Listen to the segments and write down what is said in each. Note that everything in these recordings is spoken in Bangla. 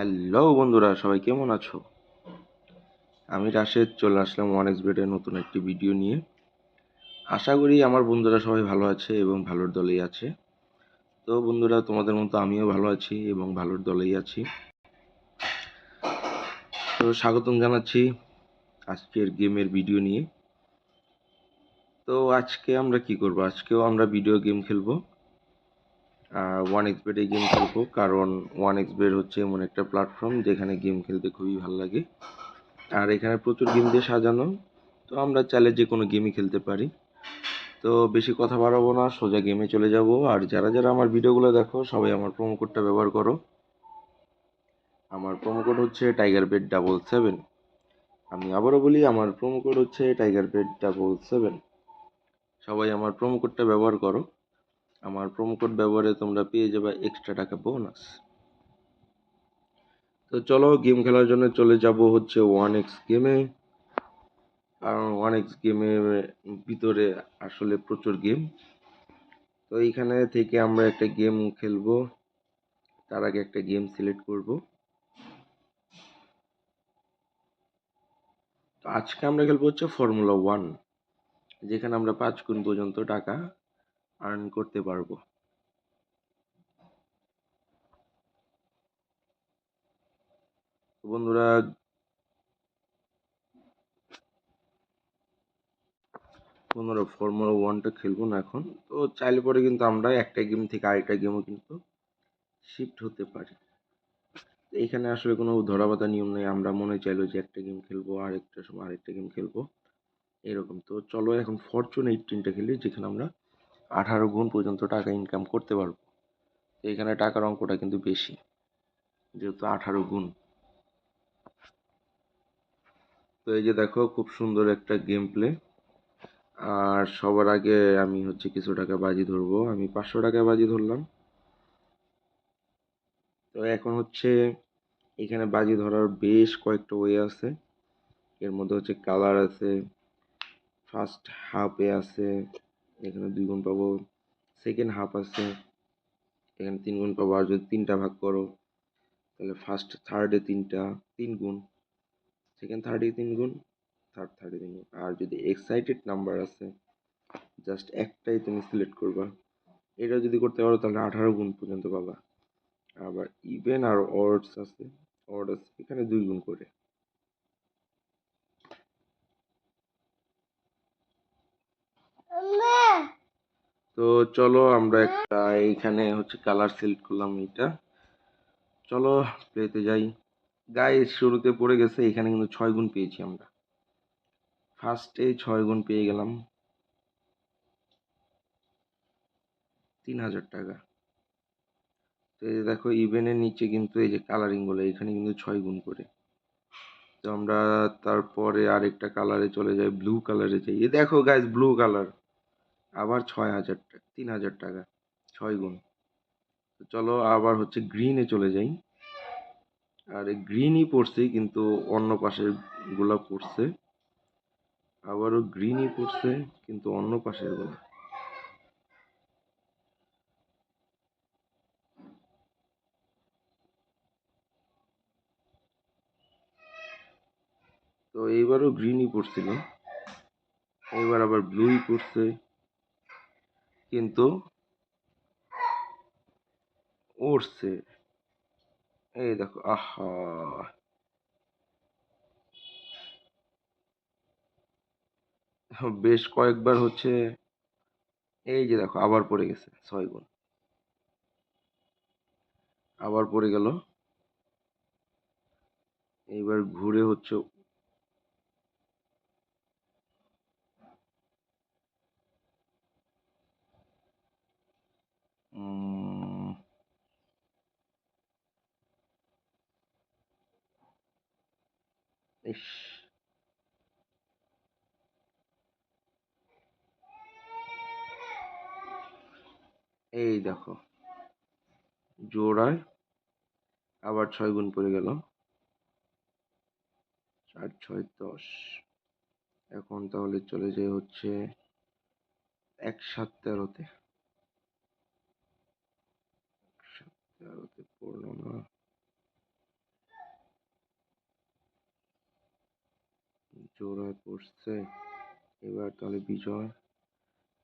হ্যালো বন্ধুরা, সবাই কেমন আছো? আমি রাশেদ, চলে আসলাম ওয়ান এক্স বেডের নতুন একটি ভিডিও নিয়ে। আশা করি আমার বন্ধুরা সবাই ভালো আছে এবং ভালোর দলেই আছে। তো বন্ধুরা, তোমাদের মতো আমিও ভালো আছি এবং ভালোর দলেই আছি। তো স্বাগতম জানাচ্ছি আজকের গেমের ভিডিও নিয়ে। তো আজকে আমরা কি করব? আজকেও আমরা ভিডিও গেম খেলব। ওয়ান এক্স বেডে গেম খেলব। কারণ ওয়ান এক্স বেড হচ্ছে এমন একটা প্ল্যাটফর্ম যেখানে গেম খেলতে খুবই ভালো লাগে। আর এখানে প্রচুর গেম দিয়ে সাজানো। তো আমরা চাইলে যে কোনো গেমই খেলতে পারি। তো বেশি কথা বাড়াবো না, সোজা গেমে চলে যাব। আর যারা যারা আমার ভিডিওগুলো দেখো, সবাই আমার প্রোমো কোডটা ব্যবহার করো। আমার প্রোমো কোড হচ্ছে টাইগার বেড ডাবল সেভেন আমি আবারও বলি, আমার প্রোমো কোড হচ্ছে টাইগার বেড ডাবল সেভেন সবাই আমার প্রোমো কোডটা ব্যবহার করো। আমার প্রোমো কোড ব্যবহারে তোমরা পেয়ে যাবে এক্সট্রা টাকা বোনাস তো চলো গেম খেলার জন্য চলে যাব হচ্ছে ওয়ান এক্স গেমে কারণ ওয়ান এক্স গেমের ভিতরে আসলে প্রচুর গেম তো এইখানে থেকে আমরা একটা গেম খেলব। তার আগে একটা গেম সিলেক্ট করব। তো আজকে আমরা খেলব হচ্ছে ফর্মুলা ওয়ান যেখানে আমরা পাঁচ গুণ পর্যন্ত টাকা আর্ন করতে পারব। বন্ধুরা বন্ধুরা ফর্মুলা ওয়ানটা খেলব না এখন। তো চাইলে পরে কিন্তু আমরা একটা গেম থেকে আরেকটা গেমও কিন্তু শিফট হতে পারি। এইখানে আসলে কোনো ধরাবাধা নিয়ম নেই। আমরা মনে চাইলো যে একটা গেম খেলব, আরেকটা সময় আরেকটা গেম খেলব। এরকম। তো চলো এখন ফরচুন এইটিনটা খেলি, যেখানে আমরা আঠারো গুণ পর্যন্ত টাকা ইনকাম করতে পারব। তো এখানে টাকার অঙ্কটা কিন্তু বেশি, যেহেতু আঠারো গুণ। তো এই যে দেখো, খুব সুন্দর একটা গেম প্লে আর সবার আগে আমি হচ্ছে কিছু টাকা বাজি ধরবো। আমি পাঁচশো টাকা বাজি ধরলাম। তো এখন হচ্ছে এখানে বাজি ধরার বেশ কয়েকটা ওয়ে আছে। এর মধ্যে হচ্ছে কালার আছে ফার্স্ট হাফে আছে। এখানে দুই গুণ পাবো। সেকেন্ড হাফ আছে। এখানে তিন গুণ পাবো। আর যদি তিনটা ভাগ করো, তাহলে ফার্স্ট থার্ডে তিনটা, তিন গুণ। সেকেন্ড থার্ডে তিন গুণ থার্ড থার্ডে তিন গুণ। আর যদি এক্সাইটেড নাম্বার আছে জাস্ট একটাই তুমি সিলেক্ট করবা। এটা যদি করতে পারো, তাহলে আঠারো গুণ পর্যন্ত পাবা। আবার ইভেন আর অর্ডস আছে অর্ড আছে এখানে দুই গুণ করে। তো চলো আমরা একটা এইখানে হচ্ছে কালার সিলেক্ট করলাম এটা চলো প্লেতে যাই। গায়ে শুরুতে পড়ে গেছে, এখানে কিন্তু ছয় গুণ পেয়েছি আমরা। ফার্স্টে ছয় গুণ পেয়ে গেলাম। তিন হাজার টাকা। তো এই দেখো ইভেনের নিচে কিন্তু এই যে কালারিং বলে এখানে কিন্তু ছয় গুণ করে। তো আমরা তারপরে আরেকটা কালারে চলে যাই ব্লু কালারে যাই। দেখো গাইজ ব্লু কালার আবার ছয় হাজার টাকা তিন হাজার টাকা, ছয় গুণ। তো চলো আবার হচ্ছে গ্রিনে চলে যাই। আর গ্রিনই পড়ছে, কিন্তু অন্য পাশেরগুলা পড়ছে। আবারও গ্রিনই পড়ছে, কিন্তু অন্য পাশেরগুলা তো এইবারও গ্রিনই পড়ছিল। এবার আবার ব্লুই পড়ছে। কিন্তু উঠছে এই দেখো, আহা। বেশ কয়েকবার হচ্ছে, এই যে দেখো, আবার পড়ে গেছে, ছয় গুণ। আবার পড়ে গেল। এইবার ঘুরে হচ্ছে ইস। এই দেখো, জোড়ায় আবার ছয় গুণ পড়ে গেল। চার, ছয়, দশ। এখন তাহলে চলে যায় হচ্ছে এক, সাত, তেরোতে। এক, সাত, তেরোতে পড়ল না। জোড়ায় পড়ছে। এবার তাহলে বিজয়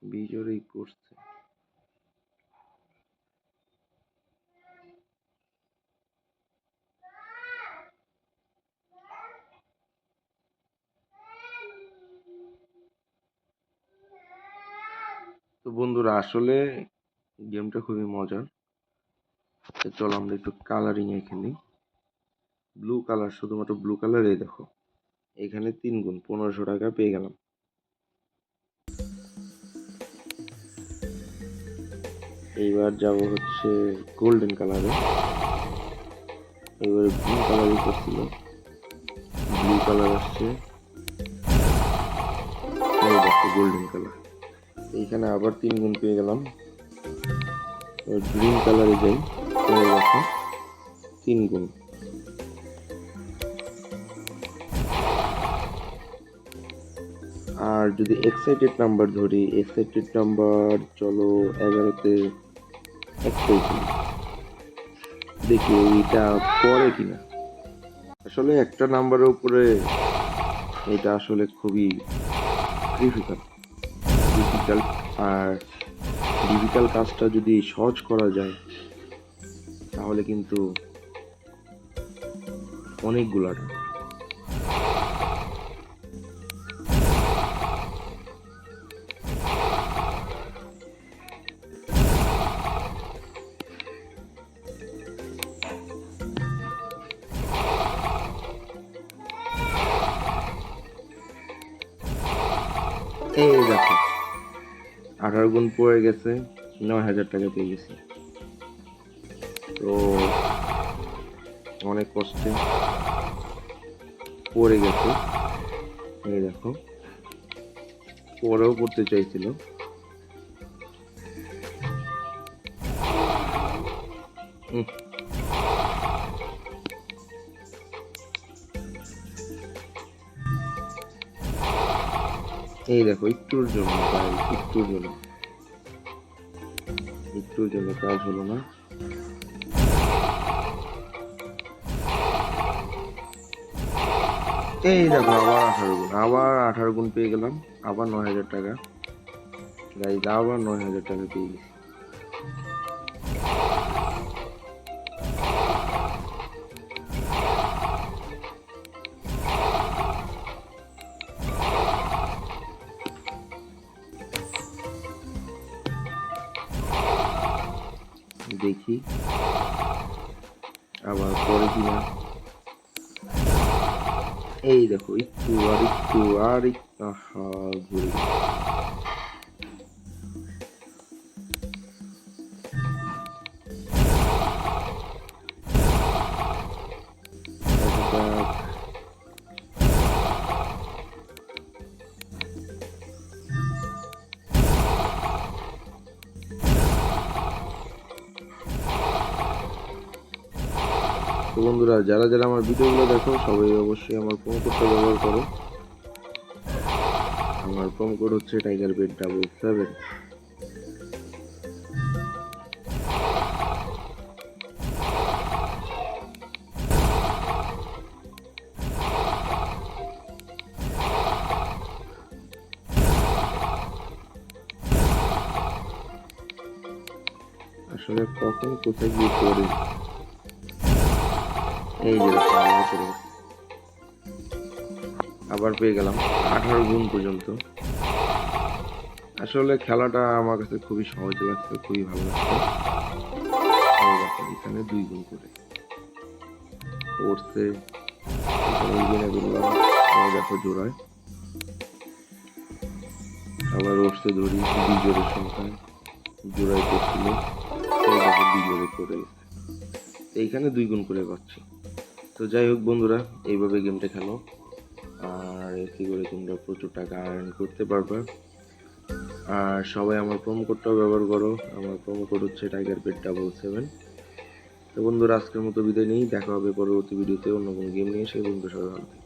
বিজয়ই পড়ছে তো বন্ধুরা, আসলে গেমটা খুবই মজার। চলো আমরা একটু কালারিং এ খেলি। ব্লু কালার শুধুমাত্র ব্লু কালারে দেখো। এখানে তিন গুণ, পনেরোশো টাকা পেয়ে গেলাম। এইবার যাব হচ্ছে গোল্ডেন কালারে এবারে ব্লু কালারই করছিল ব্লু কালার আসছে। গোল্ডেন কালার এইখানে আবার তিন গুণ পেয়ে গেলাম। গ্রিন কালারে যাই। তিন গুণ। আর যদি এক্সাইটেড নাম্বার ধরি এক্সাইটেড নাম্বার চলো এগারোতে দেখি এইটা পরে কিনা। আসলে একটা নাম্বারের উপরে এটা আসলে খুবই ডিফিকাল্ট ডিফিকাল্ট আর ডিফিকাল্ট কাজটা যদি সহজ করা যায়, তাহলে কিন্তু অনেকগুলা এই দেখো। আঠারো গুণ পড়ে গেছে নয় হাজার টাকা পেয়ে গেছি। তো অনেক কষ্টে পড়ে গেছে। এই দেখো। পরেও পড়তে চাইছিল। উম, এই দেখো, একটুর জন্য কাজ একটুর জন্য। একটুর জন্য কাজ হলো না। এই দেখো, আবার আঠারো গুণ, আবার আঠারো গুণ পেয়ে গেলাম, আবার নয় হাজার টাকা। গাইজ আবার নয় হাজার টাকা পেয়ে গেছি। দেখি। আবার পরে কিনা। এই দেখো একটু আর একটু আর একটু তো বন্ধুরা, যারা যারা আমার ভিডিওগুলো দেখো, সবাই অবশ্যই আমার প্রোমো কোডটা ব্যবহার করো। আমার প্রোমো কোড হচ্ছে টাইগার বেড ডাবল সেভেন আসলে কখন কোথায় গিয়ে পড়ে? এই যে আবার পেয়ে গেলাম আঠারো গুণ পর্যন্ত। আসলে খেলাটা আমার কাছে খুবই সহজ লাগছে খুবই ভালো লাগছে। এখানে দুই গুণ করে। পড়ছে দেখো জোড়ায়। আবার উঠছে ধরি বিজোরের সংখ্যায়। জোড়ায় দেখো বিজোরে পড়ে গেছে। এইখানে দুই গুণ করে পাচ্ছি। তো যাই হোক বন্ধুরা, এইভাবে গেমটা খেলো। আর এতে করে তোমরা প্রচুর টাকা আর্ন করতে পারবে। আর সবাই আমার প্রোমো কোডটাও ব্যবহার করো। আমার প্রোমো কোড হচ্ছে টাইগার পেট ডাবল সেভেন তো বন্ধুরা, আজকের মতো বিদায় নেই। দেখা হবে পরবর্তী ভিডিওতে অন্য কোনো গেম নিয়ে। সেই বন্ধু সবাই ভালো।